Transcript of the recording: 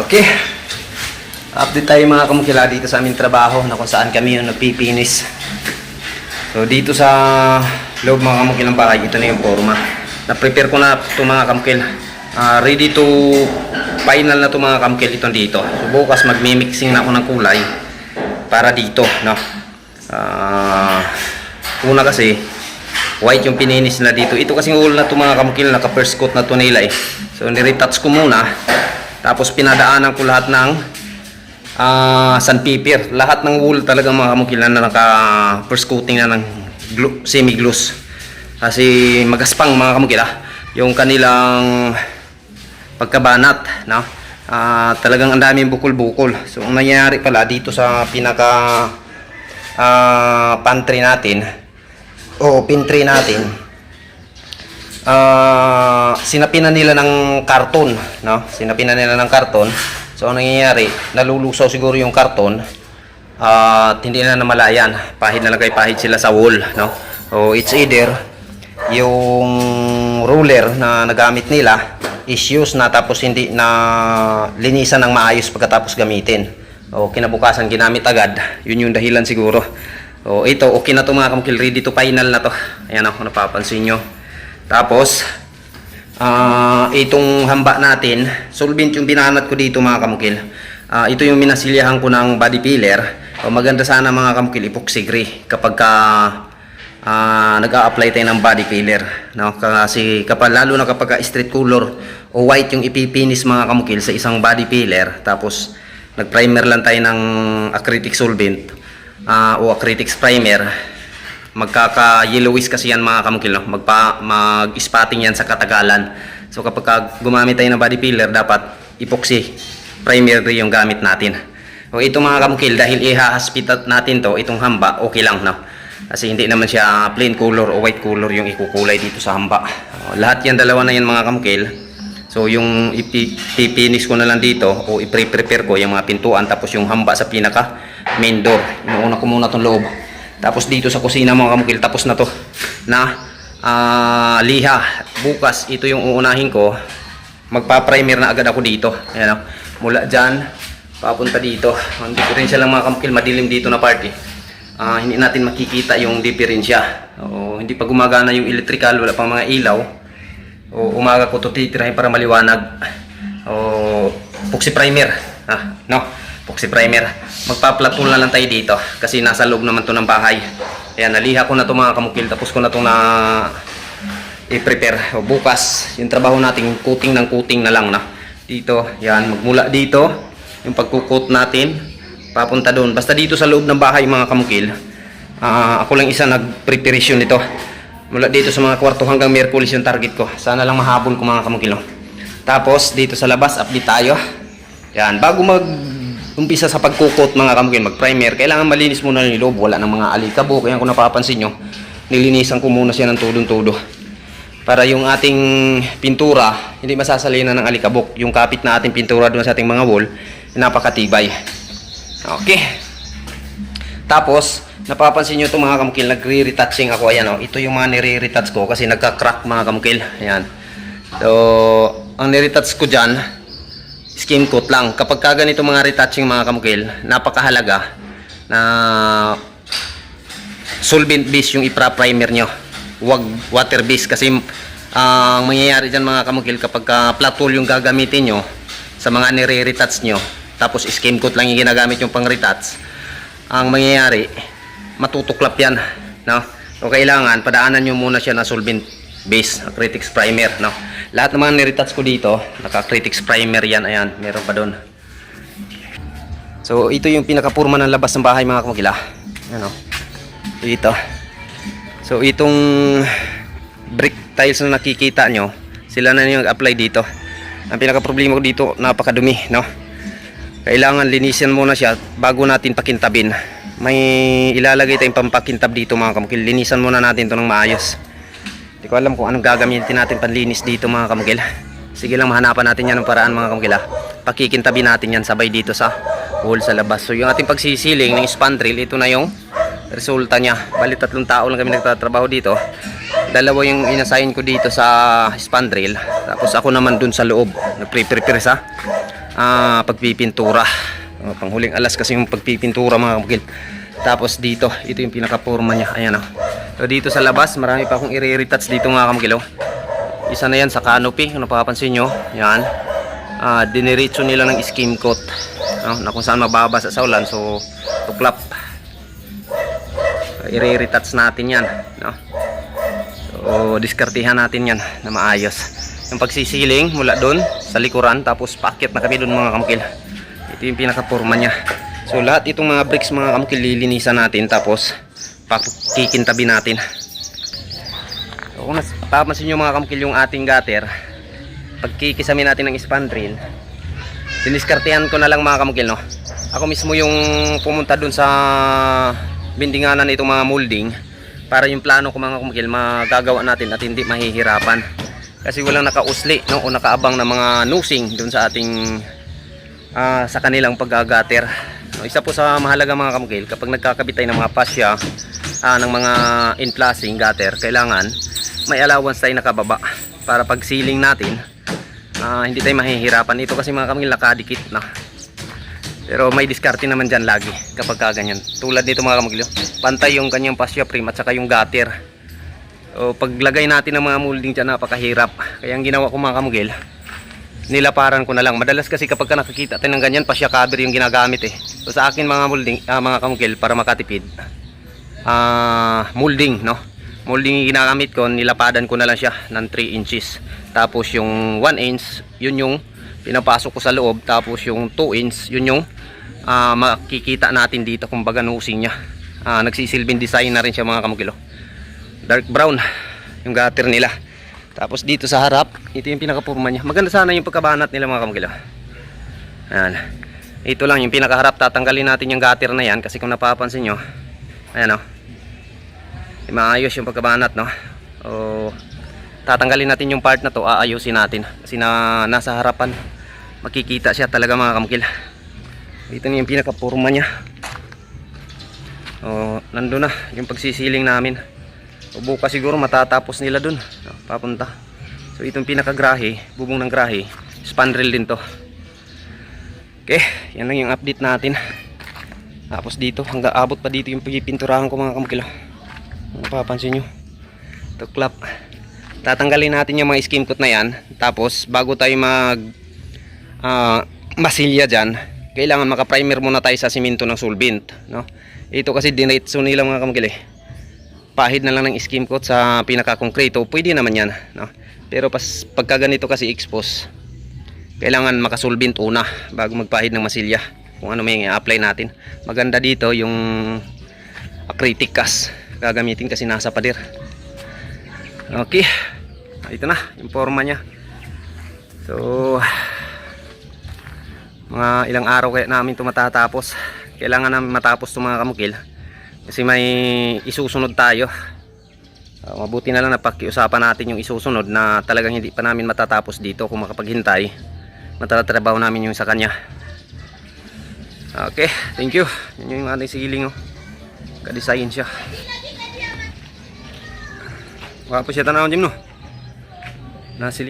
Okay. Update tayo mga kamukila dito sa aming trabaho na kung saan kami yung nagpipinis. So dito sa loob mga kamukilang bahay, ito na yung forma. Na-prepare ko na ito mga kamukil. Ah, ready to final na ito mga kamukil itong dito. So bukas magmi-mixing na ako ng kulay para dito. No? Ah, una kasi, white yung pininis na dito. Ito kasing wool na ito mga kamukil, naka-first coat na ito nila eh. So niretouch ko muna. Tapos pinadaanan ko lahat ng ah sandpaper. Lahat ng wool talaga mga kamukil na naka first coating na ng semi-gloss. Kasi magaspang mga kamukil ah. Yung kanilang pagkabanat, no? Ah, talagang ang daming bukol-bukol. So ang nangyayari pala dito sa pinaka ah, pantry natin o pantry natin ah sinapinan nila ng karton, no? Sinapinan nila ng karton. So ang nangyayari, nalulusaw siguro yung karton at hindi na namalayan. Pahid na lang kay pahid sila sa wall, no? O it's either yung ruler na nagamit nila is used na tapos hindi na linisan ng maayos pagkatapos gamitin. O kinabukasan ginamit agad. Yun yung dahilan siguro. O ito, okay na to mga kamukil. Ready to final na to. Ayan ako, napapansin nyo. Tapos, ah itong hamba natin, solvent yung binanat ko dito mga kamukil. Ah, ito yung minasilyahan ko ng body filler. O maganda sana mga kamukil, gray kapag ka ah nag-a-apply tayo ng body filler. No? Kasi kapag, lalo na kapag ka street color o white yung ipipinis mga kamukil sa isang body filler, tapos nag-primer lang tayo ng acrylic solvent ah, o acrylic primer, magkaka-yellowish kasi yan mga kamukil, no? Magpa, mag-spotting yan sa katagalan. So kapag ka gumamit tayo ng body filler, dapat epoxy primer yung gamit natin. O ito mga kamukil, dahil ihahaspit natin to, itong hamba, okay lang, no? Kasi hindi naman siya plain color o white color yung ikukulay dito sa hamba. O, lahat yan, dalawa na yan mga kamukil. So yung ipi- ipipinis ko na lang dito o i-prepare ko yung mga pintuan tapos yung hamba sa pinaka main door. Inuuna ko muna tong loob. Tapos dito sa kusina mga kamukil tapos na to na ah, liha. Bukas ito yung uunahin ko. Magpa-primer na agad ako dito. Ayan o. Mula dyan papunta dito. Ang diferensya lang mga kamukil madilim dito na party. Ah, hindi natin makikita yung diferensya. O, hindi pa gumagana yung electrical, wala pang mga ilaw. O umaga ko to titirahin para maliwanag. O puxi primer. Ah, no. Puxi primer. Magpa-platol na lang tayo dito kasi nasa loob naman to ng bahay. Kaya naliha ko na to mga kamukil tapos ko na to na i-prepare. Bukas, yung trabaho natin coating ng coating na lang na. Dito, yan, magmula dito, yung pagkukot natin, papunta doon. Basta dito sa loob ng bahay mga kamukil, ah, ako lang isa nag-preparation nito. Mula dito sa mga kwarto hanggang Merkulis yung target ko. Sana lang mahabol ko mga kamukil. no? Tapos dito sa labas, update tayo. Yan, bago mag umpisa sa pagkukot mga kamukil, mag-primer, kailangan malinis muna yung loob. Wala ng mga alikabok. Kaya kung napapansin nyo, nilinisan ko muna siya ng tudong-tudo. Para yung ating pintura, hindi masasalina ng alikabok. Yung kapit na ating pintura doon sa ating mga wall, napakatibay. Okay. Tapos, napapansin nyo itong mga kamukil, nagre-retouching ako. Ayan o, ito yung mga nire-retouch ko kasi nagka-crack mga kamukil. Ayan. So, ang nire-retouch ko dyan, skim coat lang. Kapag ka ganito mga retouching mga kamukil, napakahalaga na solvent base yung ipra-primer nyo. Huwag water base kasi ah, ang mangyayari dyan mga kamukil kapag ka flat tool yung gagamitin nyo sa mga nire-retouch nyo, tapos skim coat lang yung ginagamit yung pang-retouch, ang mangyayari, matutuklap yan. No? So, kailangan, padaanan nyo muna siya na solvent base, acrylic primer. No? Lahat ng mga niretouch ko dito, naka-acrylic primer yan. Ayan, meron pa doon. So, ito yung pinakapurma ng labas ng bahay mga kamukila. Ano? Ito. So, itong brick tiles na nakikita nyo, sila na yung apply dito. Ang pinaka-problema ko dito, napakadumi, no? Kailangan linisin muna siya bago natin pakintabin. May ilalagay tayong pampakintab dito mga kamukil. Linisan muna natin to ng maayos. Hindi ko alam kung anong gagamitin natin panlinis dito mga kamukil. Sige lang mahanapan natin yan ng paraan mga kamukil. ha. Pakikintabin natin yan sabay dito sa wall sa labas. So yung ating pagsisiling ng spandrel, ito na yung resulta niya. Bali tatlong tao lang kami nagtatrabaho dito. Dalawa yung inassign ko dito sa spandrel. Tapos ako naman dun sa loob. Nagpre-prepare sa ah, pagpipintura. Oh, panghuling alas kasi yung pagpipintura mga kamukil. Tapos dito, ito yung pinaka-forma niya. Ayan oh. So dito sa labas, marami pa akong i-retouch dito mga kamukil. Oh. Isa na yan sa canopy, kung napapansin nyo. Yan. Ah, diniritso nila ng skim coat. No? Na kung saan mababasa sa ulan. So, tuklap. So, i-retouch natin yan. No? So, diskartihan natin yan na maayos. Yung pagsisiling mula doon sa likuran, tapos paakyat na kami doon mga kamukil. Ito yung pinaka-forma niya. So, lahat itong mga bricks mga kamukil, lilinisan natin. Tapos, pakikintabi natin. So, kung napapansin nyo mga kamukil yung ating gutter, pagkikisamin natin ng spandrel, diniskartehan ko na lang mga kamukil, no? Ako mismo yung pumunta dun sa bindinganan nitong mga molding para yung plano ko mga kamukil magagawa natin at hindi mahihirapan. Kasi walang nakausli, no? O nakaabang na mga nusing dun sa ating ah, sa kanilang paggagater. No, isa po sa mahalaga mga kamukil, kapag nagkakabit tayo ng mga pasya, ah, ng mga inflasing gutter, kailangan may allowance tayo nakababa para pag ceiling natin, ah, hindi tayo mahihirapan. Ito kasi mga kamukil nakadikit na. Pero may diskarte naman dyan lagi kapag kaganyan. Tulad nito mga oh. pantay yung kanyang pasya frame at saka yung gutter. O paglagay natin ng mga molding dyan napakahirap. Kaya ang ginawa ko mga kamugil, nilaparan ko na lang. Madalas kasi kapag ka nakakita tayo ng ganyan, pasya cover yung ginagamit eh. So sa akin mga molding, ah, mga kamugil para makatipid, ah molding no. Molding yung ginagamit ko, nilapadan ko na lang siya ng 3 inches. Tapos yung 1 inch, yun yung pinapasok ko sa loob. Tapos yung 2 inch, yun yung ah, makikita natin dito kung baga nusing niya. Ah, nagsisilbing design na rin siya mga kamugilo dark brown yung gutter nila tapos dito sa harap ito yung pinakapurma niya maganda sana yung pagkabanat nila mga kamagila ayan ito lang yung pinakaharap tatanggalin natin yung gutter na yan kasi kung napapansin nyo ayan o maayos yung pagkabanat no o tatanggalin natin yung part na to aayusin natin kasi na nasa harapan makikita siya talaga mga kamagila ito na yung pinakapurma niya o nandun na yung pagsisiling namin o bukas siguro matatapos nila dun. No, papunta. So itong pinakagrahe, bubong ng grahe, spandrel din to. Okay, yan lang yung update natin. Tapos dito, hanggang abot pa dito yung pagpipinturahan ko mga kamukilo. Napapansin nyo. Ito clap. Tatanggalin natin yung mga skim coat na yan. Tapos bago tayo mag ah, masilya dyan, kailangan maka-primer muna tayo sa simento ng solvent. No? Ito kasi dinitso nila mga kamukilo eh pahid na lang ng skim coat sa pinaka-konkreto, pwede naman yan. No? Pero pas, pagka ganito kasi expose, kailangan makasolvent una bago magpahid ng masilya. Kung ano may i-apply natin. Maganda dito yung acrylic cast gagamitin kasi nasa pader. Okay. Ito na, yung forma niya. So, mga ilang araw kaya namin ito matatapos. Kailangan namin matapos ito mga kamukil kasi may isusunod tayo uh, mabuti na lang napakiusapan natin yung isusunod na talagang hindi pa namin matatapos dito kung makapaghintay matatrabaho namin yung sa kanya okay thank you. Yun yung ating siling oh. ka-design siya. Wapo siya tanawin Jim no? Nasili